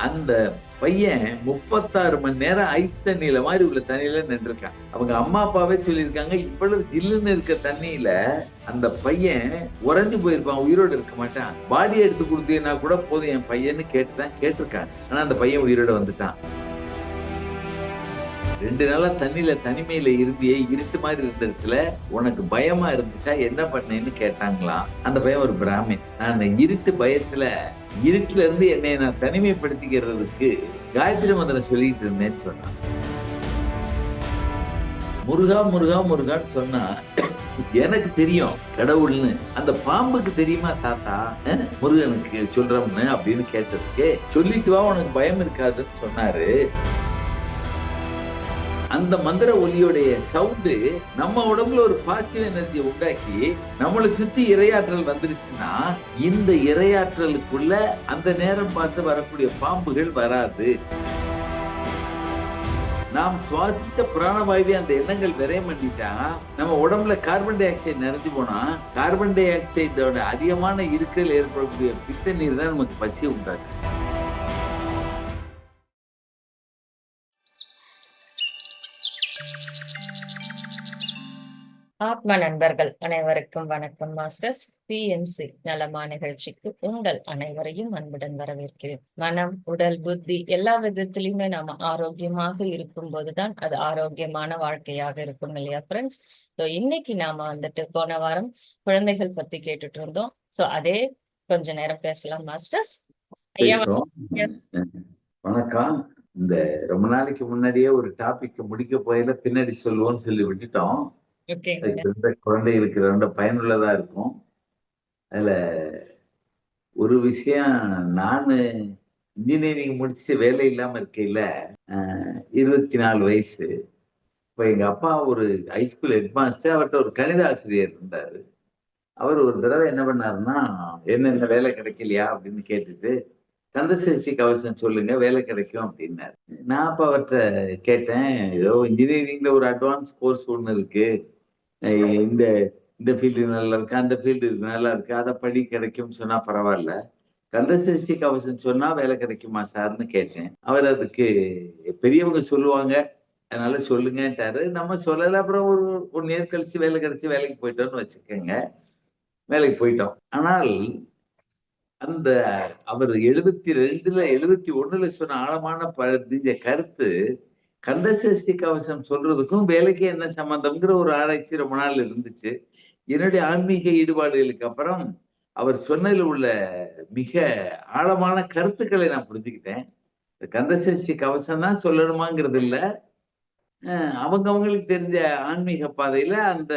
அந்த பையன் முப்பத்தாறு மணி நேரம் ஐஸ் தண்ணியில மாதிரி உள்ள தண்ணியில நின்றுருக்கான். அவங்க அம்மா அப்பாவே சொல்லியிருக்காங்க இவ்வளவு ஜில்லுன்னு இருக்க தண்ணியில அந்த பையன் உறைஞ்சு போயிருப்பான் உயிரோடு இருக்க மாட்டான். பாடி எடுத்து கொடுத்தீங்கன்னா கூட போதும் என் பையன்னு கேட்டுதான் கேட்டிருக்கான். ஆனா அந்த பையன் உயிரோட வந்துட்டான். ரெண்டு நாளா தண்ணியில தனிமையில இருந்தியே இருட்டு மாதிரி இருந்த இடத்துல உனக்கு பயமா இருந்துச்சா என்ன பண்ணேன்னு கேட்டாங்களாம். அந்த பையன் ஒரு பிராமின். நான் அந்த இருட்டு பயத்துல இருட்டுல இருந்து என்னை நான் தனிமைப்படுத்திக்கிறதுக்கு காயத்ரி மந்திரம் சொல்லிட்டு இருந்தேன்னு சொன்னான் முருகா முருகா முருகான்னு சொன்னா எனக்கு தெரியும் கடவுள்னு. அந்த பாம்புக்கு தெரியுமா தாத்தா? முருகனுக்கு சொல்றோம்னு அப்படின்னு கேட்டதுக்கு சொல்லிட்டு வா உனக்கு பயம் இருக்காதுன்னு சொன்னாரு. அந்த மந்திர ஒலியோடைய சவுண்டு நம்ம உடம்புல ஒரு பாசிட்டிவ் எனர்ஜியை உண்டாக்கி நம்மளை சுத்தி இரையாற்றல் வந்துருச்சுன்னா இந்த இரையாற்றலுக்குள்ள அந்த நேரம் பார்த்து வரக்கூடிய பாம்புகள் வராது. நாம் சுவாசித்த பிராணவாயுவை அந்த எண்ணங்கள் விரைய பண்ணிட்டா நம்ம உடம்புல கார்பன் டை ஆக்சைடு நிறைஞ்சு போனா கார்பன் டை ஆக்சைடோட அதிகமான இருக்கல் ஏற்படக்கூடிய பித்த நீர் தான் நமக்கு பசி உண்டாக்கும். ஆத்ம நண்பர்கள் அனைவருக்கும் வணக்கம் மாஸ்டர்ஸ். பிஎம்சி நலமா நிகழ்ச்சிக்கு உங்கள் அனைவரையும் அன்புடன் வரவேற்கிறேன். மனம் உடல் புத்தி எல்லா விதத்திலுமே நாம ஆரோக்கியமாக இருக்கும் போதுதான் அது ஆரோக்கியமான வாழ்க்கையாக இருக்கும் இல்லையா ஃப்ரெண்ட்ஸ் ஸோ இன்னைக்கு நாம வந்துட்டு போன வாரம் குழந்தைகள் பத்தி கேட்டுட்டு இருந்தோம். ஸோ அதே கொஞ்ச நேரம் பேசலாம் மாஸ்டர்ஸ். ஐயா. வணக்கம். இந்த ரொம்ப நாளைக்கு முன்னாடியே ஒரு டாபிக் முடிக்க போயில பின்னாடி சொல்லுவோம்னு சொல்லி விட்டுட்டோம். இருந்த குழந்தைகளுக்கு ரொம்ப பயனுள்ளதா இருக்கும். அதுல ஒரு விஷயம் நான் இன்ஜினியரிங் முடிச்சு வேலை இல்லாம இருக்கையில இருபத்தி நாலு வயசு. இப்போ எங்க அப்பா ஒரு ஹைஸ்கூல் ஹெட் மாஸ்டர் அவர்கிட்ட ஒரு கணித ஆசிரியர் இருந்தாரு. அவர் ஒரு தடவை என்ன பண்ணாருன்னா என்ன இந்த வேலை கிடைக்கலையா? அப்படின்னு கேட்டுட்டு கந்தசஷ்டி கவசம் சொல்லுங்க வேலை கிடைக்கும் அப்படின்னாரு. நான் அப்ப அவர்கிட்ட கேட்டேன் ஏதோ இன்ஜினியரிங்ல ஒரு அட்வான்ஸ் கோர்ஸ் ஒன்று இருக்கு. இந்த இந்த ஃபீல்டு நல்லா இருக்கு அந்த ஃபீல்டு நல்லா இருக்கு அதை படி கிடைக்கும்னு சொன்னா பரவாயில்ல. கந்தசஷ்டி கவசம் சொன்னா வேலை கிடைக்குமா சார்னு கேட்டேன். அவர் அதுக்கு பெரியவங்க சொல்லுவாங்க அதனால சொல்லுங்கட்டாரு நம்ம சொல்லல அப்புறம் ஒரு ஒரு நேர் கழிச்சு வேலை கிடைச்சி வேலைக்கு போயிட்டோம்னு வச்சுக்கோங்க. வேலைக்கு போயிட்டோம். ஆனால் அந்த அவர் எழுபத்தி ரெண்டுல எழுபத்தி ஒண்ணுல சொன்ன ஆழமான பதிஞ்ச கருத்து கந்தசஷ்டி கவசம் சொல்றதுக்கும் வேலைக்கு என்ன சம்பந்தம்ங்கிற ஒரு ஆராய்ச்சி ரொம்ப நாள் இருந்துச்சு. என்னுடைய ஆன்மீக ஈடுபாடுகளுக்கு அப்புறம் அவர் சொன்னதில் உள்ள மிக ஆழமான கருத்துக்களை நான் புரிஞ்சுக்கிட்டேன். கந்தசஷ்டி கவசம் தான் சொல்லணுமாங்கிறது இல்லை அவங்கவுங்களுக்கு தெரிஞ்ச ஆன்மீக பாதையில அந்த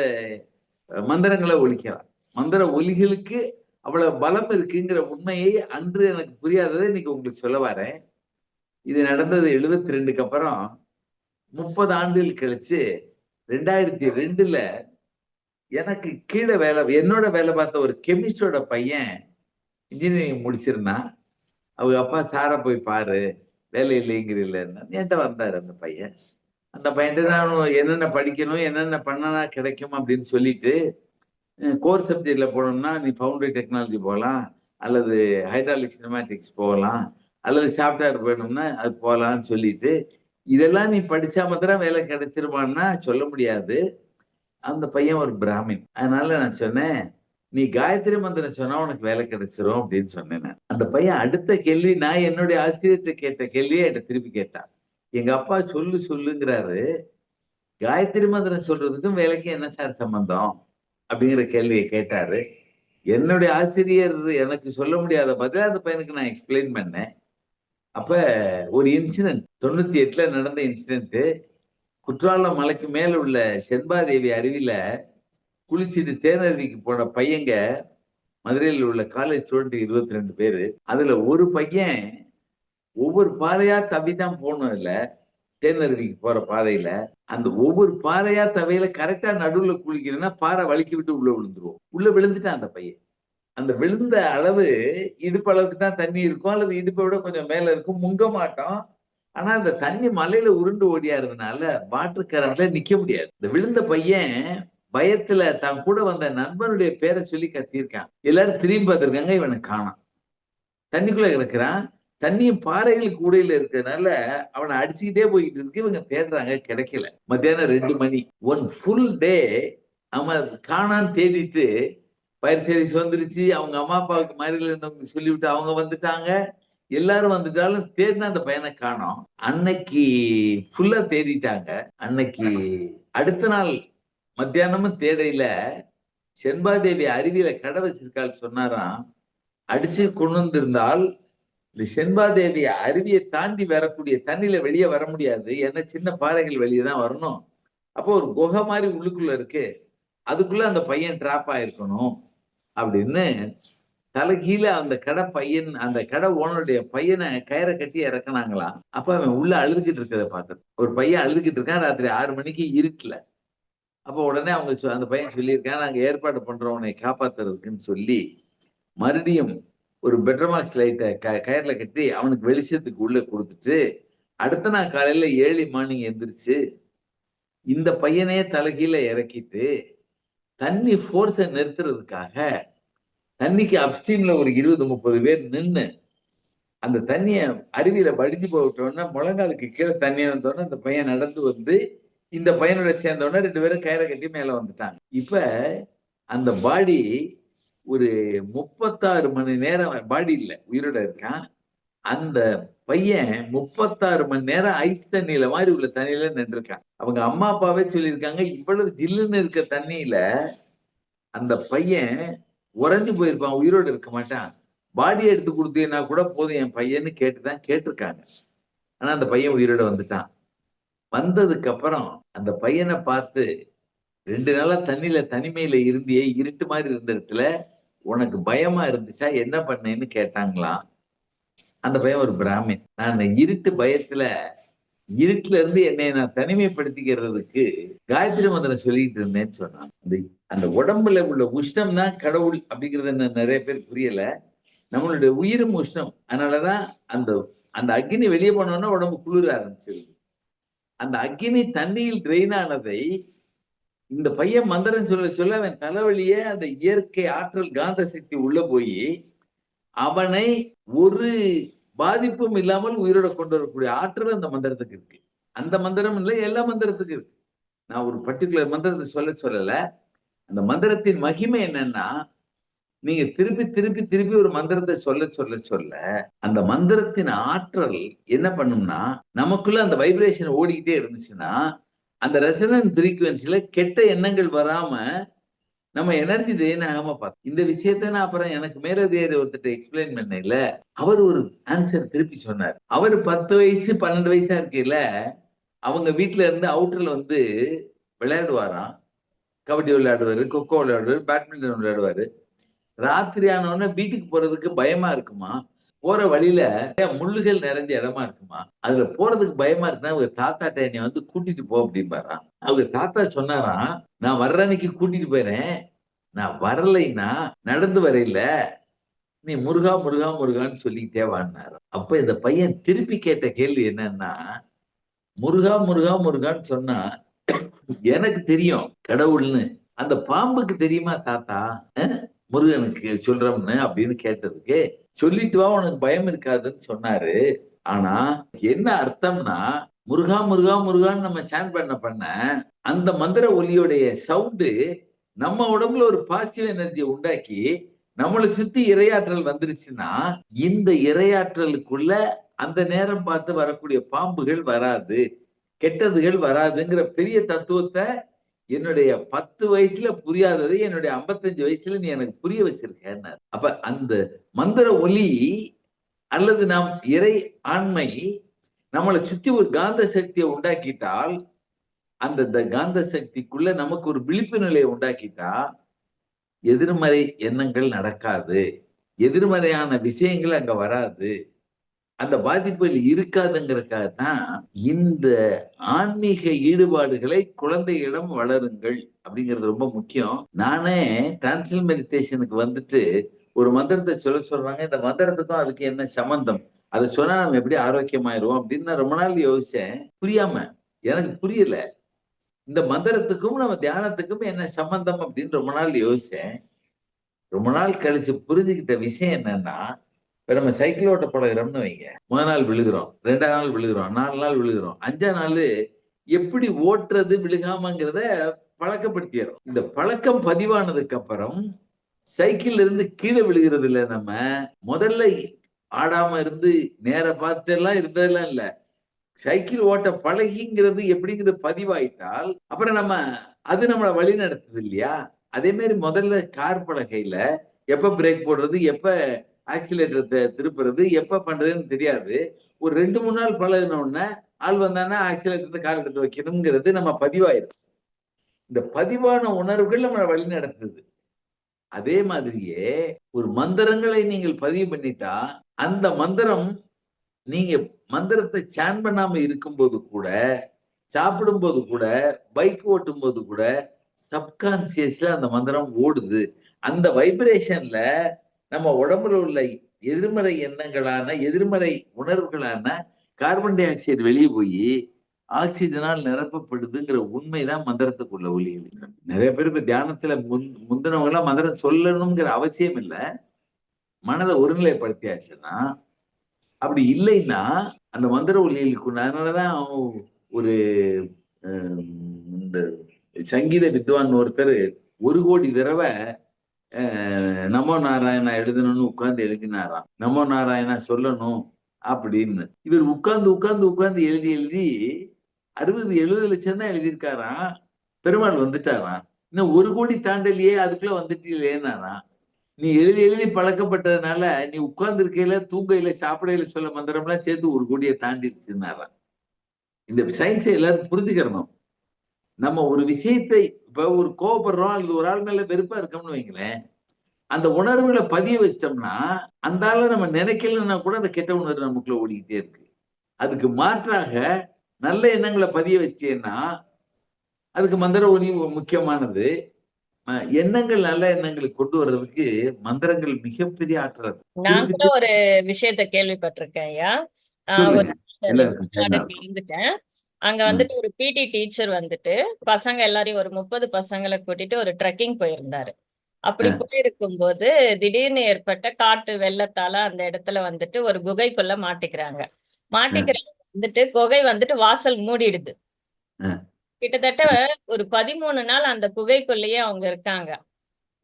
மந்திரங்களை ஒலிக்கலாம் மந்திர ஒலிகளுக்கு அவ்வளவு பலம் இருக்குங்கிற உண்மையை அன்று எனக்கு புரியாததை இன்னைக்கு உங்களுக்கு சொல்ல வரேன். இது நடந்தது எழுபத்தி ரெண்டுக்கு அப்புறம் முப்பது ஆண்டுகள் கழிச்சு ரெண்டாயிரத்தி ரெண்டுல எனக்கு கீழே வேலை என்னோட வேலை பார்த்த ஒரு கெமிஸ்டோட பையன் இன்ஜினியரிங் முடிச்சிருந்தான். அவங்க அப்பா சாரை போய் பாரு வேலை இல்லைங்கிறீங்களா என்கிட்ட வந்தார் அந்த பையன். அந்த பையன்ட்டு நான் என்னென்ன படிக்கணும் என்னென்ன பண்ணனா கிடைக்கும் அப்படின்னு சொல்லிட்டு கோர் சப்ஜெக்டில் போனோம்னா நீ ஃபவுண்டரி டெக்னாலஜி போகலாம் அல்லது ஹைட்ராலிக் சினிமேட்டிக்ஸ் போகலாம் அல்லது சாஃப்ட்வேர் வேணும்னா அது போகலாம்னு சொல்லிட்டு இதெல்லாம் நீ படிச்சா மாத்திரம் வேலை கிடைச்சிருவான்னா சொல்ல முடியாது. அந்த பையன் ஒரு பிராமின். அதனால நான் சொன்னேன் நீ காயத்ரி மந்திரம் சொன்னா உனக்கு வேலை கிடைச்சிரும் அப்படின்னு சொன்னேன் அந்த பையன் அடுத்த கேள்வி நான் என்னுடைய ஆசிரியர்கிட்ட கேட்ட கேள்வியை என்கிட்ட திருப்பி கேட்டான். எங்க அப்பா சொல்லு சொல்லுங்கிறாரு காயத்ரி மந்திரம் சொல்றதுக்கும் வேலைக்கும் என்ன சார் சம்பந்தம்? அப்படிங்கிற கேள்வியை கேட்டாரு. என்னுடைய ஆசிரியர் எனக்கு சொல்ல முடியாத பதிலாக அந்த பையனுக்கு நான் எக்ஸ்பிளைன் பண்ணேன். அப்ப ஒரு இன்சிடென்ட் தொண்ணூத்தி எட்டுல நடந்த இன்சிடென்ட் குற்றாலம் மலைக்கு மேல உள்ள செண்பாதேவி அருவியில குளிச்சுட்டு தேனருவிக்கு போன பையங்க மதுரையில் உள்ள காலேஜ் ஸ்டூடெண்ட் இருபத்தி ரெண்டு பேரு. அதுல ஒரு பையன் ஒவ்வொரு பாதையா தவிதான் தான் போகணும் தேனருவிக்கு போற பாதையில அந்த ஒவ்வொரு பாறையா தவையில கரெக்டா நடுவுல குளிக்கிறதுன்னா பாறை வலிக்கி விட்டு உள்ள விழுந்துருவோம். உள்ள விழுந்துட்டான் அந்த பையன். அந்த விழுந்த அளவு இடுப்பு அளவுக்கு தான் தண்ணி இருக்கும். அல்லது இடுப்பை விட கொஞ்சம் மேல இருக்கும். முங்க மாட்டோம். ஆனா அந்த தண்ணி மலையில உருண்டு ஓடியாருதுனால வாட்டர் கரண்ட்ல நிக்க முடியாது. இந்த விழுந்த பையன் பயத்துல தான் கூட வந்த நண்பனுடைய பேரை சொல்லி கத்தியிருக்கான். எல்லாரும் திரும்பி பார்த்திருக்காங்க. இவனை காணாம். தண்ணிக்குள்ள கிடக்குறான். தண்ணியும் பாறைகள் கூடையில இருக்கிறதுனால அவனை அடிச்சுக்கிட்டே போயிட்டு இருக்கு. இவங்க தேடுறாங்க கிடைக்கல. மத்தியானம் ரெண்டு மணி. ஒன் ஃபுல் டே அவன் காணான்னு தேடிட்டு ஃபயர் சர்வீஸ் வந்துருச்சு. அவங்க அம்மா அப்பாவுக்கு மாதிரில இருந்தவங்க சொல்லிவிட்டு அவங்க வந்துட்டாங்க. எல்லாரும் வந்துட்டாலும் தேடின அந்த பையனை காணோம். அன்னைக்கு ஃபுல்லா தேடிட்டாங்க. அன்னைக்கு அடுத்த நாள் மத்தியானமும் தேடையில செண்பாதேவி அருவியில கடை வச்சிருக்காள் சொன்னாராம். அடிச்சு கொண்டு வந்திருந்தால் இந்த செண்பாதேவி அருவியை தாண்டி வரக்கூடிய தண்ணியில வெளியே வர முடியாது. ஏன்னா சின்ன பாறைகள் வெளியே தான் வரணும். அப்போ ஒரு குகை மாதிரி உள்ளுக்குள்ள இருக்கு. அதுக்குள்ள அந்த பையன் டிராப் ஆயிருக்கணும் அப்படின்னு தலைகீழ அந்த கடை பையன் அந்த கடை ஓனருடைய பையனை கயிறை கட்டி இறக்குனாங்களாம். அப்ப அவன் உள்ள அழுதுகிட்டு இருக்கிறத பார்த்து ஒரு பையன் அழுதுகிட்டு இருக்கான் ராத்திரி ஆறு மணிக்கு இருட்டுல. அப்போ உடனே அவங்க சொ- அந்த பையன் சொல்லியிருக்கான் நாங்க ஏற்பாடு பண்றோம் உன்னை காப்பாத்துறதுக்குன்னு சொல்லி மறுபடியும் ஒரு பெட்ரமாக்ஸ் லைட்டை க கயரில் கட்டி அவனுக்கு வெளிச்சத்துக்கு உள்ளே கொடுத்துட்டு அடுத்த நாள் காலையில் ஏழு மார்னிங் எந்திரிச்சு இந்த பையனே தலைகீழ இறக்கிட்டு தண்ணி ஃபோர்ஸை நிறுத்துறதுக்காக தண்ணிக்கு அப்ஸ்டீமில் ஒரு இருபது முப்பது பேர் நின்று அந்த தண்ணியை அருவியில் வடிஞ்சு போட்டோன்னா முழங்காலுக்கு கீழே தண்ணி வந்தோடனே அந்த பையன் நடந்து வந்து இந்த பையனோட சேர்ந்தோடனே ரெண்டு பேரும் கயிறை கட்டி மேலே வந்துட்டாங்க. இப்போ அந்த பாடி ஒரு முப்பத்தாறு மணி நேரம் பாடி இல்ல உயிரோட இருக்கான். அந்த பையன் முப்பத்தாறு மணி நேரம் ஐஸ் தண்ணியில மாதிரி உள்ள தண்ணியில நின்றுருக்கான். அவங்க அம்மா அப்பாவே சொல்லியிருக்காங்க இவ்வளவு ஜில்லுன்னு இருக்க தண்ணியில அந்த பையன் உறைஞ்சு போயிருப்பான் உயிரோடு இருக்க மாட்டான். பாடி எடுத்து கொடுத்தீங்கன்னா கூட போதும் என் பையன்னு கேட்டுதான் கேட்டிருக்காங்க. ஆனா அந்த பையன் உயிரோட வந்துட்டான். வந்ததுக்கு அப்புறம் அந்த பையனை பார்த்து ரெண்டு நாளா தண்ணியில தனிமையில இருந்தியே இருட்டு மாதிரி இருந்த இடத்துல உனக்கு பயமா இருந்துச்சா என்ன பண்ணேன்னு கேட்டாங்களாம். அந்த பையன் ஒரு பிராமின். நான் அந்த இருட்டு பயத்துல இருட்டுல இருந்து என்னை நான் தனிமைப்படுத்திக்கிறதுக்கு காயத்ரி மந்திரம் சொல்லிட்டு இருந்தேன்னு சொன்னான். அந்த அந்த உடம்புல உள்ள உஷ்ணம் தான் கடவுள் அப்படிங்கறத நிறைய பேர் புரியல. நம்மளுடைய உயிரும் உஷ்ணம். அதனாலதான் அந்த அந்த அக்னி வெளியே போனோன்னா உடம்பு குளிர ஆரம்பிச்சிருது. அந்த அக்னி தண்ணியில் ட்ரெயின் ஆனதை இந்த பையன் மந்திரம் சொல்ல சொல்ல அவன் தலைவலியே அந்த இயற்கை ஆற்றல் காந்த சக்தி உள்ள போய் அவனை ஒரு பாதிப்பும் இல்லாமல் உயிரோட கொண்டு வரக்கூடிய ஆற்றல் அந்த மந்திரத்துக்கு இருக்கு. அந்த மந்திரம் இல்லை எல்லா மந்திரத்துக்கும் இருக்கு. நான் ஒரு பர்டிகுலர் மந்திரத்தை சொல்ல சொல்லல. அந்த மந்திரத்தின் மகிமை என்னன்னா நீங்க திருப்பி திருப்பி திருப்பி ஒரு மந்திரத்தை சொல்ல சொல்ல சொல்ல அந்த மந்திரத்தின் ஆற்றல் என்ன பண்ணும்னா நமக்குள்ள அந்த வைப்ரேஷன் ஓடிக்கிட்டே இருந்துச்சுன்னா அந்த ரெசனன்ட் ஃப்ரீக்குவென்சியில கெட்ட எண்ணங்கள் வராம நம்ம எனர்ஜி ட்ரெயின் ஆகாம பார்த்தோம் இந்த விஷயத்த நான் அப்புறம் எனக்கு மேலதிகாரி ஒருத்தர் எக்ஸ்பிளைன் பண்ணல அவர் ஒரு ஆன்சர் திருப்பி சொன்னார். அவர் பத்து வயசு பன்னெண்டு வயசா இருக்கையில அவங்க வீட்டுல இருந்து அவுட்டர்ல வந்து விளையாடுவாராம். கபடி விளையாடுவாரு கொக்கோ விளையாடுவாரு பேட்மிண்டன் விளையாடுவாரு. ராத்திரி ஆனவுடனே வீட்டுக்கு போறதுக்கு பயமா இருக்குமா? போற வழியில முள்ளுகள் நிறைஞ்ச இடமா இருக்குமா? அதுல போறதுக்கு பயமா இருக்குன்னா அவங்க தாத்தாட்ட என்னை வந்து கூட்டிட்டு போ அப்படிம்பாராம். அவங்க தாத்தா சொன்னாராம் நான் வர்ற அன்னைக்கு கூட்டிட்டு போயிறேன். நான் வரலைன்னா நடந்து வரையில நீ முருகா முருகா முருகான்னு சொல்லிக்கிட்டே வாடினாரு அப்ப இந்த பையன் திருப்பி கேட்ட கேள்வி என்னன்னா முருகா முருகா முருகான்னு சொன்னா எனக்கு தெரியும் கடவுள்னு. அந்த பாம்புக்கு தெரியுமா தாத்தா? முருகனுக்கு சொல்றோம்னு அப்படின்னு கேட்டதுக்கு சொல்லிட்டு வா உனக்கு பயம் இருக்காதுன்னு சொன்னாரு. ஆனா என்ன அர்த்தம்னா முருகா முருகா முருகான்னு நம்ம சேன் பண்ண பண்ண அந்த மந்திர ஒலியோடைய சவுண்டு நம்ம உடம்புல ஒரு பாசிட்டிவ் எனர்ஜியை உண்டாக்கி நம்மளை சுத்தி இரையாற்றல் வந்துருச்சுன்னா இந்த இரையாற்றலுக்குள்ள அந்த நேரம் பார்த்து வரக்கூடிய பாம்புகள் வராது கெட்டதுகள் வராதுங்கிற பெரிய தத்துவத்தை என்னுடைய பத்து வயசுல புரியாததை என்னுடைய ஐம்பத்தஞ்சு வயசுல நீ எனக்கு புரிய வச்சிருக்கேன்னாரு. அப்ப அந்த மந்திர ஒலி அல்லது நாம் இறை ஆண்மை நம்மளை சுத்தி ஒரு காந்த சக்தியை உண்டாக்கிட்டால் அந்த காந்த சக்திக்குள்ள நமக்கு ஒரு விழிப்பு நிலையை உண்டாக்கிட்டா எதிர்மறை எண்ணங்கள் நடக்காது. எதிர்மறையான விஷயங்கள் அங்க வராது. அந்த பாதிப்புகள் இருக்காதுங்கிறதுக்காக தான் இந்த ஆன்மீக ஈடுபாடுகளை குழந்தைகளிடம் வளருங்கள் அப்படிங்கிறது ரொம்ப முக்கியம். நானே டிரான்ஸ்ஃபர் மெடிடேஷனுக்கு வந்துட்டு ஒரு மந்திரத்தை சொல்ல சொல்றாங்க. இந்த மந்திரத்துக்கும் அதுக்கு என்ன சம்பந்தம்? அதை சொன்னா நம்ம எப்படி ஆரோக்கியமாயிருவோம் அப்படின்னு நான் ரொம்ப நாள் யோசிச்சேன். புரியாம எனக்கு புரியல. இந்த மந்திரத்துக்கும் நம்ம தியானத்துக்கும் என்ன சம்பந்தம் அப்படின்னு ரொம்ப நாள் யோசிச்சேன். ரொம்ப நாள் கழிச்சு புரிஞ்சுக்கிட்ட விஷயம் என்னன்னா இப்ப நம்ம சைக்கிள் ஓட்ட பழகிறோம்னு வைங்க. முதல் நாள் விழுகிறோம் ரெண்டாம் நாள் விழுகிறோம் நாலு நாள் விழுகிறோம் அஞ்சாம் நாள் எப்படி ஓட்டுறது விழுகாமங்கிறத பழக்கப்படுத்திடுறோம். இந்த பழக்கம் பதிவானதுக்கு அப்புறம் சைக்கிள்ல இருந்து கீழே விழுகிறது இல்லை நம்ம. முதல்ல ஆடாம இருந்து நேர பார்த்தெல்லாம் இருந்ததெல்லாம் இல்ல. சைக்கிள் ஓட்ட பழகிங்கிறது எப்படிங்கிறது பதிவாயிட்டால் அப்புறம் நம்ம அது நம்மளை வழி நடத்துது இல்லையா? அதே மாதிரி முதல்ல கார் பலகையில எப்ப பிரேக் போடுறது எப்ப ஆக்சிலேட்டர் திருப்புறது. எப்ப பண்றதுன்னு தெரியாது. ஒரு ரெண்டு மூணு நாள் பழகினோடனே ஆள் வந்தானா ஆக்சிலேட்டர் கால் எடுத்து வைக்கணுங்கிறது நம்ம பதிவாயிரும். இந்த பதிவான உணர்வுகள் நம்மளை வழி நடத்துது. அதே மாதிரியே ஒரு மந்திரங்களை நீங்கள் பதிவு பண்ணிட்டா அந்த மந்திரம் நீங்க மந்திரத்தை சேன் பண்ணாம இருக்கும்போது கூட சாப்பிடும்போது கூட பைக் ஓட்டும் போது கூட சப்கான்சியஸ்ல அந்த மந்திரம் ஓடுது. அந்த வைப்ரேஷன்ல நம்ம உடம்புல உள்ள எதிர்மறை எண்ணங்களான எதிர்மறை உணர்வுகளான கார்பன் டை ஆக்சைடு வெளியே போய் ஆக்சிஜனால் நிரப்பப்படுதுங்கிற உண்மைதான் மந்திரத்துக்குள்ள ஒலிகள். நிறைய பேர் இப்ப தியானத்துல முன் முந்தினவங்க எல்லாம் மந்திரம் சொல்லணுங்கிற அவசியம் இல்லை. மனதை ஒருநிலைப்படுத்தியாச்சுன்னா அப்படி இல்லைன்னா அந்த மந்திர ஒலிகளுக்கு அதனாலதான் ஒரு இந்த சங்கீத வித்வான் ஒருத்தர் ஒரு கோடி தடவை நமோ நாராயணா எழுதணும்னு உட்கார்ந்து எழுதினாராம். நமோ நாராயணா சொல்லணும் அப்படின்னு. இவர் உட்கார்ந்து உட்கார்ந்து உட்கார்ந்து எழுதி எழுதி அறுபது எழுபது லட்சம் தான் எழுதியிருக்காராம். பெருமாள் வந்துட்டாராம். இன்னும் ஒரு கோடி தாண்டலையே அதுக்குள்ள வந்துட்டீங்களேனாராம் நீ எழுதி எழுதி பழக்கப்பட்டதுனால நீ உட்கார்ந்து இருக்கையில தூங்கையில சாப்பிடையில சொல்ல மந்திரம்லாம் சேர்த்து ஒரு கோடியை தாண்டிடுச்சுனாராம் இந்த சயின்ஸை எல்லாரும் புரிஞ்சுக்கிறணும் நம்ம ஒரு விஷயத்தை இப்ப ஒரு கோபப்படுறோம் அல்லது ஒரு ஆள் மேல வெறுப்பா இருக்கோம்னு வைங்களேன் அந்த உணர்வுகளை பதிய வச்சிட்டோம்னா அந்த ஆளை நம்ம நினைக்கலன்னா கூட அந்த கெட்ட உணர்வு நமக்குள்ள ஓடிக்கிட்டே இருக்கு அதுக்கு மாற்றாக நல்ல எண்ணங்களை பதிய வச்சேன்னா அதுக்கு மந்திர ஒலி முக்கியமானது எண்ணங்கள் நல்ல எண்ணங்களை கொண்டு வர்றதுக்கு மந்திரங்கள் மிகப்பெரிய ஆற்றல். நான் கூட ஒரு விஷயத்த கேள்விப்பட்டிருக்கேன் ஐயா. இருந்துட்டேன் அங்க வந்துட்டு ஒரு பிடி டீச்சர் வந்துட்டு பசங்க எல்லாரையும் ஒரு முப்பது பசங்களை கூட்டிட்டு ஒரு ட்ரெக்கிங் போயிருந்தாரு. அப்படி. போயிருக்கும் போது திடீர்னு ஏற்பட்ட காட்டு வெள்ளத்தால அந்த இடத்துல வந்துட்டு ஒரு குகைக்குள்ள மாட்டிக்கிறாங்க. மாட்டிக்கிறாங்க வந்துட்டு குகை வந்துட்டு வாசல் மூடிடுது. கிட்டத்தட்ட ஒரு பதிமூணு நாள் அந்த குகைக்குள்ளேயே அவங்க இருக்காங்க.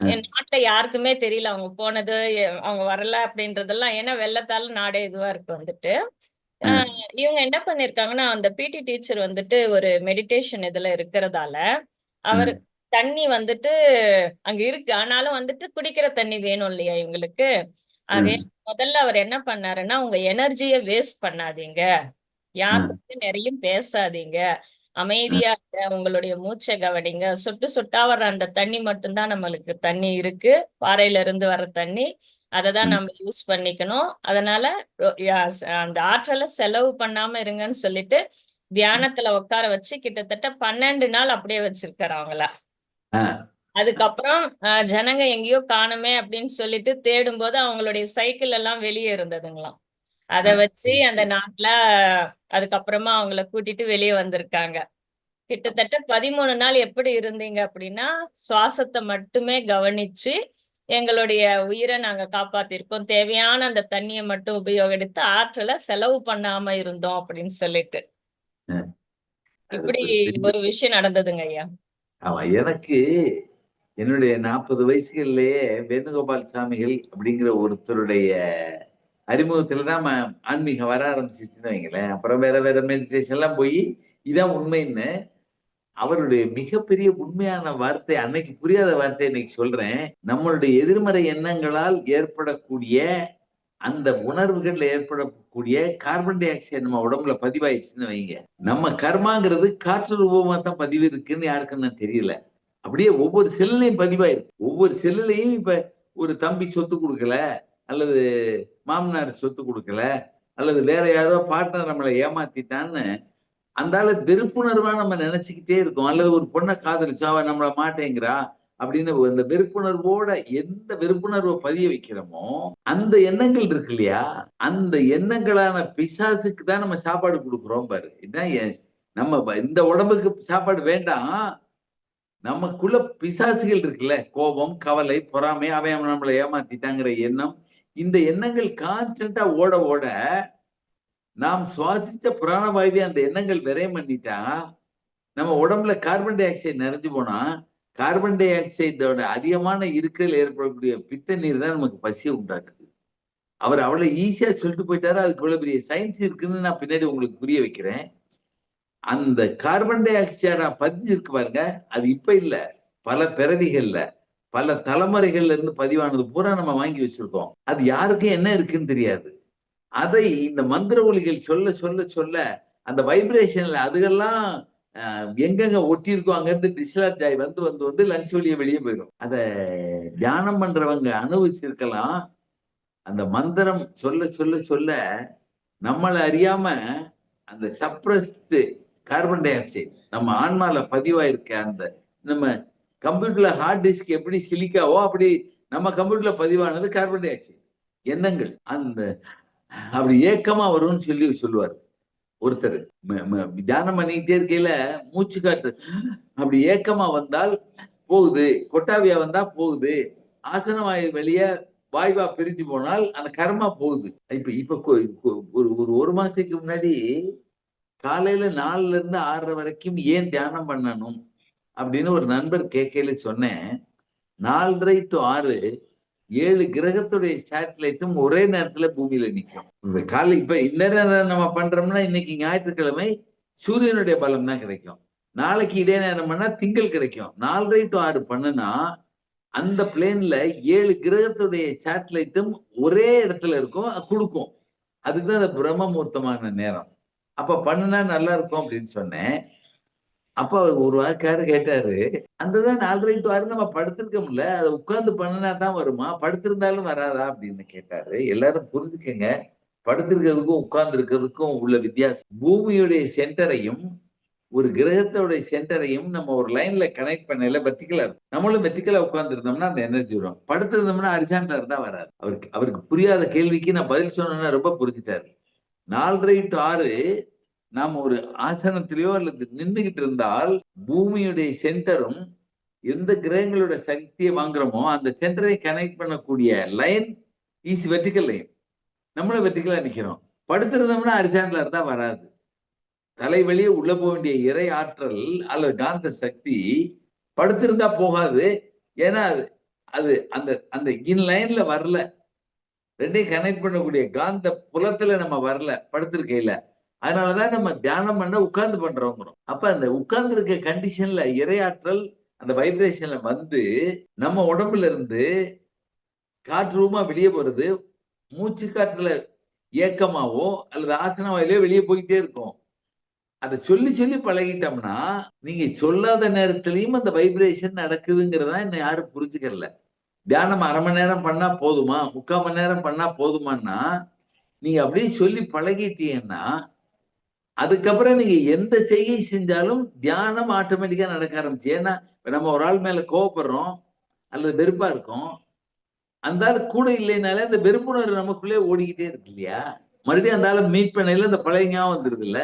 என் நாட்டுல யாருக்குமே தெரியல அவங்க போனது அவங்க வரல அப்படின்றதெல்லாம் ஏன்னா வெள்ளத்தால நாடே இதுவா இருக்கு வந்துட்டு. இவங்க என்ன பண்ணிருக்காங்கன்னா அந்த பிடி டீச்சர் வந்துட்டு ஒரு மெடிடேஷன் இதுல இருக்கிறதால அவர் தண்ணி வந்துட்டு அங்க இருக்கு. ஆனாலும் வந்துட்டு குடிக்கிற தண்ணி வேணும் இல்லையா இவங்களுக்கு? முதல்ல அவர் என்ன பண்ணாருன்னா உங்க எனர்ஜிய வேஸ்ட் பண்ணாதீங்க. யாருக்கும் நிறைய பேசாதீங்க. அமைதியா இருங்க உங்களுடைய மூச்சை கவனிங்க. சொட்டு சொட்டா வர்ற அந்த தண்ணி மட்டும்தான் நம்மளுக்கு தண்ணி இருக்கு. பாறையில இருந்து வர தண்ணி. அதை தான். நம்ம யூஸ் பண்ணிக்கணும். அதனால அந்த ஆற்றலை செலவு பண்ணாம இருங்கன்னு சொல்லிட்டு தியானத்துல உட்கார வச்சு கிட்டத்தட்ட பன்னெண்டு நாள் அப்படியே வச்சிருக்காரு அவங்கள. அதுக்கப்புறம் ஜனங்க எங்கேயோ காணுமே அப்படின்னு சொல்லிட்டு தேடும்போது அவங்களுடைய சைக்கிள் எல்லாம் வெளியே இருந்ததுங்களாம். அதை. வச்சு அந்த நாட்டுல அதுக்கப்புறமா அவங்கள கூட்டிட்டு வெளியே வந்திருக்காங்க. கிட்டத்தட்ட பதிமூணு நாள் எப்படி இருந்தீங்க அப்படின்னா சுவாசத்தை மட்டுமே கவனிச்சு எங்களுடைய உயிரை நாங்க காப்பாத்திருக்கோம். தேவையான அந்த தண்ணியை மட்டும் உபயோகித்து ஆற்றலை செலவு பண்ணாம இருந்தோம் அப்படின்னு சொல்லிட்டு. இப்படி ஒரு விஷயம் நடந்ததுங்க ஐயா. ஆமா எனக்கு என்னுடைய நாற்பது வயசுகள்லயே வேணுகோபால் சாமிகள் அப்படிங்கிற ஒருத்தருடைய அறிமுகத்துல தான் ஆன்மீகம் வர ஆரம்பிச்சிச்சுன்னு வைங்களேன். அப்புறம் வேற வேற மெடிடேஷன் எல்லாம் போய் இதான் உண்மைன்னு அவருடைய மிகப்பெரிய உண்மையான வார்த்தை அன்னைக்கு புரியாத வார்த்தை இன்னைக்கு சொல்றேன். நம்மளுடைய எதிர்மறை எண்ணங்களால் ஏற்படக்கூடிய அந்த உணர்வுகள்ல ஏற்படக்கூடிய கார்பன் டை ஆக்சைடு நம்ம உடம்புல பதிவாயிடுச்சுன்னு வைங்க. நம்ம கர்மாங்கிறது காற்று ரூபமா தான் பதிவு இருக்குன்னு யாருக்குன்னு தெரியல. அப்படியே ஒவ்வொரு செல்லையும் பதிவாயிருக்கு. ஒவ்வொரு செல்லுலையும் இப்ப ஒரு தம்பி சொத்து கொடுக்கல. அல்லது மாமனார் சொத்து கொடுக்கல அல்லது வேற யாரோ பார்ட்னர் நம்மளை ஏமாத்திட்டான்னு அந்த ஆளு வெறுப்புணர்வா நம்ம நினைச்சுக்கிட்டே இருக்கோம். அல்லது ஒரு பொண்ணை காதலிச்சா அவ நம்மளை மாட்டேங்கிறா அப்படின்னு அந்த வெறுப்புணர்வோட எந்த வெறுப்புணர்வை பதிய வைக்கிறோமோ அந்த எண்ணங்கள் இருக்கு இல்லையா? அந்த எண்ணங்களான பிசாசுக்கு தான் நம்ம சாப்பாடு கொடுக்குறோம் பாரு. இதான் நம்ம இந்த உடம்புக்கு சாப்பாடு வேண்டாம். நமக்குள்ள பிசாசுகள் இருக்குல்ல கோபம் கவலை பொறாமை அவன் நம்மளை ஏமாத்திட்டாங்கிற எண்ணம் இந்த எண்ணங்கள் கான்ஸ்டண்டா ஓட ஓட நாம் சுவாசித்த பிராணவாயுவை அந்த எண்ணங்கள் விரயம் பண்ணிட்டா நம்ம உடம்புல கார்பன் டை ஆக்சைடு நிறைஞ்சு போனா கார்பன் டை ஆக்சைடோட அதிகமான இருக்கையில் ஏற்படக்கூடிய பித்த நீர் தான் நமக்கு பசியை உண்டாக்குது. அவர் அவ்வளவு ஈஸியா சொல்லிட்டு போயிட்டாரு. அதுக்கு இவ்வளவு பெரிய சயின்ஸ் இருக்குன்னு நான் பின்னாடி உங்களுக்கு புரிய வைக்கிறேன். அந்த கார்பன் டை ஆக்சைடா பதிஞ்சு இருக்கு பாருங்க. அது இப்ப இல்லை. பல பிறவிகள்ல. பல தலைமுறைகள்ல இருந்து பதிவானது பூரா நம்ம வாங்கி வச்சிருக்கோம். அது யாருக்கும் என்ன இருக்குன்னு தெரியாது. அதை இந்த மந்திர ஒலிகள் சொல்ல சொல்ல சொல்ல அந்த வைப்ரேஷன்ல அதுகெல்லாம் எங்கெங்க ஒட்டி இருக்கோ அங்கிருந்து டிஸ்சார்ஜ் ஆகி வந்து வந்து வந்து லங்ஸ் வெளியே வெளியே போயிடும் அதை தியானம் பண்றவங்க அனுபவிச்சிருக்கலாம். அந்த மந்திரம் சொல்ல சொல்ல சொல்ல நம்மளை அறியாம அந்த சப்ரஸ்து கார்பன் டை ஆக்சைடு நம்ம ஆன்மால பதிவாயிருக்க அந்த நம்ம கம்ப்யூட்டர்ல ஹார்ட் டிஸ்க் எப்படி சிலிக்காவோ அப்படி நம்ம கம்ப்யூட்டர்ல பதிவானது கார்பன் டை ஆக்சைடு எண்ணங்கள். அந்த அப்படி ஏக்கமா வரும்னு சொல்லி சொல்லுவார். ஒருத்தர். ம- ம- தியானம் பண்ணிக்கிட்டே இருக்கையில மூச்சு காற்று அப்படி ஏக்கமா வந்தால் போகுது. கொட்டாவியா வந்தா போகுது. ஆசன வாயு வாய்வா பிரிஞ்சு போனால் அந்த கர்மா போகுது. இப்ப இப்ப ஒரு ஒரு ஒரு மாசத்துக்கு முன்னாடி காலையில நாலுல இருந்து ஆறரை வரைக்கும் ஏன் தியானம் பண்ணணும்? அப்படின்னு ஒரு நண்பர் கேட்கையில சொன்னேன். நாலரை டு ஆறு ஏழு கிரகத்துடைய சேட்டலைட்டும் ஒரே நேரத்துல பூமியில நிக்கும் இந்த காலை இப்ப இந்நேரம் நம்ம பண்றோம்னா இன்னைக்கு ஞாயிற்றுக்கிழமை சூரியனுடைய பலம் தான் கிடைக்கும். நாளைக்கு இதே நேரம் பண்ணா திங்கள் கிடைக்கும். நாலரை டு ஆறு பண்ணுனா அந்த பிளேன்ல ஏழு கிரகத்துடைய சேட்டலைட்டும் ஒரே இடத்துல இருக்கும் கொடுக்கும். அதுக்குதான் அந்த பிரம்ம முகூர்த்தமான நேரம். அப்ப பண்ணுனா நல்லா இருக்கும் அப்படின்னு சொன்னேன். அப்போ அவர் ஒரு வாக்காரு கேட்டாரு அந்த தான் நாலரை டு ஆறு நம்ம படுத்திருக்கோம்ல அதை உட்கார்ந்து பண்ணினா தான் வருமா? படுத்திருந்தாலும் வராதா? அப்படின்னு கேட்டாரு. எல்லாரும் புரிஞ்சுக்கங்க. படுத்திருக்கிறதுக்கும் உட்கார்ந்து இருக்கிறதுக்கும் உள்ள வித்தியாசம். பூமியுடைய சென்டரையும் ஒரு கிரகத்தோடைய சென்டரையும் நம்ம ஒரு லைன்ல கனெக்ட் பண்ணல வெர்டிக்கலா இருக்கும். நம்மளும் வெர்டிக்கலா உட்காந்துருந்தோம்னா அந்த எனர்ஜி வரும். படுத்திருந்தோம்னா அரிசாண்டா இருந்தா வராது. அவருக்கு அவருக்கு புரியாத கேள்விக்கு நான் பதில் சொன்னேன்னா ரொம்ப புரிஞ்சுட்டாரு. நாலரை டு ஆறு நாம் ஒரு ஆசனத்திலேயோ அல்லது நின்றுகிட்டு இருந்தால் பூமியுடைய சென்டரும் எந்த கிரகங்களோட சக்தியை வாங்குறோமோ அந்த சென்டரை கனெக்ட் பண்ணக்கூடிய லைன் ஈஸ் வெர்டிக்கல் லைன் நம்மளும் வெர்டிக்கலாக நிக்கிறோம். படுத்திருந்தோம்னா அரிசாண்டில் இருந்தா வராது. தலை வெளியே உள்ள போக வேண்டிய இறை ஆற்றல் அல்லது காந்த சக்தி படுத்திருந்தா போகாது. ஏன்னா அது அது அந்த அந்த இன் லைன்ல வரல. ரெண்டையும் கனெக்ட் பண்ணக்கூடிய காந்த புலத்துல நம்ம வரல படுத்திருக்கையில. அதனாலதான் நம்ம தியானம் பண்ண உட்கார்ந்து பண்றோங்கிறோம். அப்ப அந்த உட்கார்ந்து இருக்க கண்டிஷன்ல இரையாற்றல் அந்த வைப்ரேஷன்ல வந்து நம்ம உடம்புல இருந்து காற்று ரூமா வெளியே போறது மூச்சு காற்றுல ஏக்கமாவோ அல்லது ஆசனவாயிலோ வெளியே போயிட்டே இருக்கும். அதை சொல்லி சொல்லி பழகிட்டோம்னா நீங்க சொல்லாத நேரத்திலையும் அந்த வைப்ரேஷன் நடக்குதுங்கிறதா இன்னும் யாரும் புரிஞ்சுக்கல. தியானம் அரை மணி நேரம் பண்ணா போதுமா? முக்கால் மணி நேரம் பண்ணா போதுமான்னா நீங்க அப்படியே சொல்லி பழகிட்டீங்கன்னா அதுக்கப்புறம் நீங்க எந்த செய்கை செஞ்சாலும் தியானம் ஆட்டோமேட்டிக்கா நடக்க ஆரம்பிச்சு. ஏன்னா நம்ம ஒரு ஆள் மேல கோவப்படுறோம் அல்லது வெறுப்பா இருக்கும் அந்த ஆள் கூட இல்லைனாலே அந்த வெறுப்புணர்வு நமக்குள்ளே ஓடிக்கிட்டே இருக்கு இல்லையா? மறுபடியும் அந்த ஆளை மீட் பண்ணையில அந்த பழைய ஞாபகம் வந்துருது இல்ல?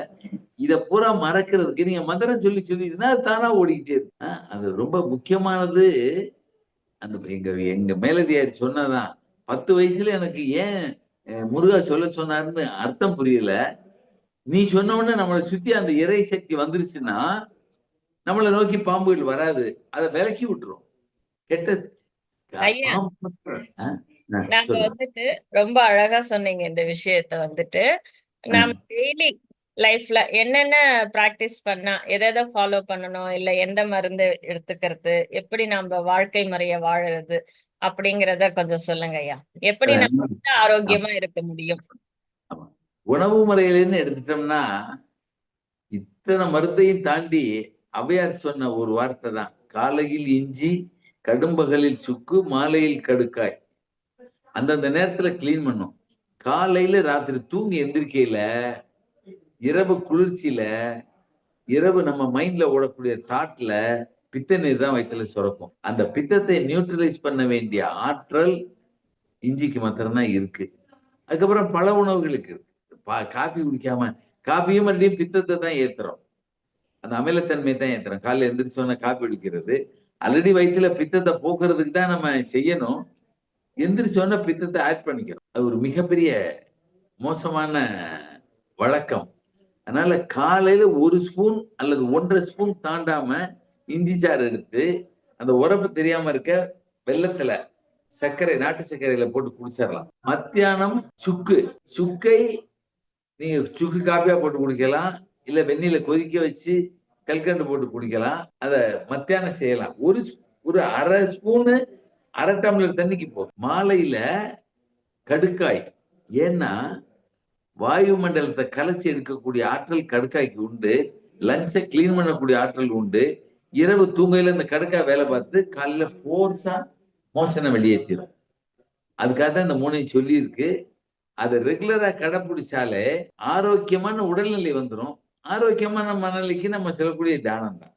இதை பூரா மறக்கிறதுக்கு நீங்க மந்திரம் சொல்லி சொல்லிட்டீங்கன்னா அது தானா ஓடிக்கிட்டே இருக்கு. அது ரொம்ப முக்கியமானது. அந்த எங்க எங்க மேலதிகாரி சொன்னதான் பத்து வயசுல எனக்கு ஏன் முருகா சொல்ல சொன்னாருன்னு அர்த்தம் புரியல. நீ சொன்ன உடனே நம்மளை சுத்தி அந்த இறை சக்தி வந்துருச்சுன்னா நம்மளை நோக்கி பாம்புகள் வராது. அதை விலக்கி விட்டுரும். கெட்டது. நாங்க. வந்துட்டு ரொம்ப அழகா சொன்னீங்க இந்த விஷயத்த வந்துட்டு. நம்ம டெய்லி லைஃப்ல என்னென்ன பிராக்டிஸ் பண்ணா எதை எதை ஃபாலோ பண்ணணும் இல்ல எந்த மருந்து எடுத்துக்கிறது எப்படி நம்ம வாழ்க்கை முறைய வாழறது அப்படிங்கறத கொஞ்சம் சொல்லுங்க ஐயா. எப்படி நம்ம ஆரோக்கியமா இருக்க முடியும்? உணவு முறையிலேன்னு எடுத்துட்டோம்னா இத்தனை மருந்தையும் தாண்டி அவையார் சொன்ன ஒரு வார்த்தை தான். காலையில் இஞ்சி கடும்பகலில் சுக்கு மாலையில் கடுக்காய். அந்தந்த நேரத்துல கிளீன் பண்ணும். காலையில ராத்திரி தூங்கி எந்திரிக்கையில இரவு குளிர்ச்சியில இரவு நம்ம மைண்ட்ல ஓடக்கூடிய தாட்ல பித்த நீர் தான் வயிற்றுல சுரக்கும். அந்த பித்தத்தை நியூட்ரலைஸ் பண்ண வேண்டிய ஆற்றல் இஞ்சிக்கு மாத்திரம்தான் இருக்கு. அதுக்கப்புறம் பல உணவுகளுக்கு இருக்கு. பா- காபி குடிக்காம காபியும் மறுபடியும் பித்தத்தை தான் ஏத்துறோம். அந்த அமிலத்தன்மை தான் ஏத்துறோம். காலைல எந்திரிச்சோன்னா காபி குடிக்கிறது. ஆல்ரெடி வயிற்றுல பித்தத்தை போக்குறதுக்கு தான் நம்ம செய்யணும். எந்திரிச்சோன்னா பித்தத்தை ஆட் பண்ணிக்கிறோம். அது ஒரு மிகப்பெரிய மோசமான வழக்கம். அதனால காலையில ஒரு ஸ்பூன் அல்லது ஒன்றரை ஸ்பூன் தாண்டாம இஞ்சி சாறு எடுத்து அந்த உரப்பு தெரியாம இருக்க வெள்ளத்துல சர்க்கரை நாட்டு சர்க்கரையில போட்டு குடிச்சிடலாம். மத்தியானம் சுக்கு. சுக்கை நீங்க சுக்கு காப்பியா போட்டு குடிக்கலாம். இல்ல வெந்நில கொதிக்க வச்சு கல்கண்டு போட்டு குடிக்கலாம். அத மத்தியானம் செய்யலாம். ஒரு ஒரு அரை ஸ்பூனு அரை டம்ளர் தண்ணிக்கு போதும் மாலையில கடுக்காய். ஏன்னா வாயு மண்டலத்தை கலைச்சி எடுக்கக்கூடிய ஆற்றல் கடுக்காய்க்கு உண்டு. லஞ்சை கிளீன் பண்ணக்கூடிய ஆற்றல் உண்டு. இரவு தூங்கையில இந்த கடுக்காய் வேலை பார்த்து காலையில ஃபோர்ஸா மோசனை வெளியேற்றிடும் அதுக்காக தான் இந்த மூணையும் சொல்லியிருக்கு. அதை ரெகுலரா கடைபிடிச்சாலே ஆரோக்கியமான உடல்நிலை வந்துடும் ஆரோக்கியமான மனநிலைக்கு நம்ம செல்லக்கூடிய தியானம் தான்.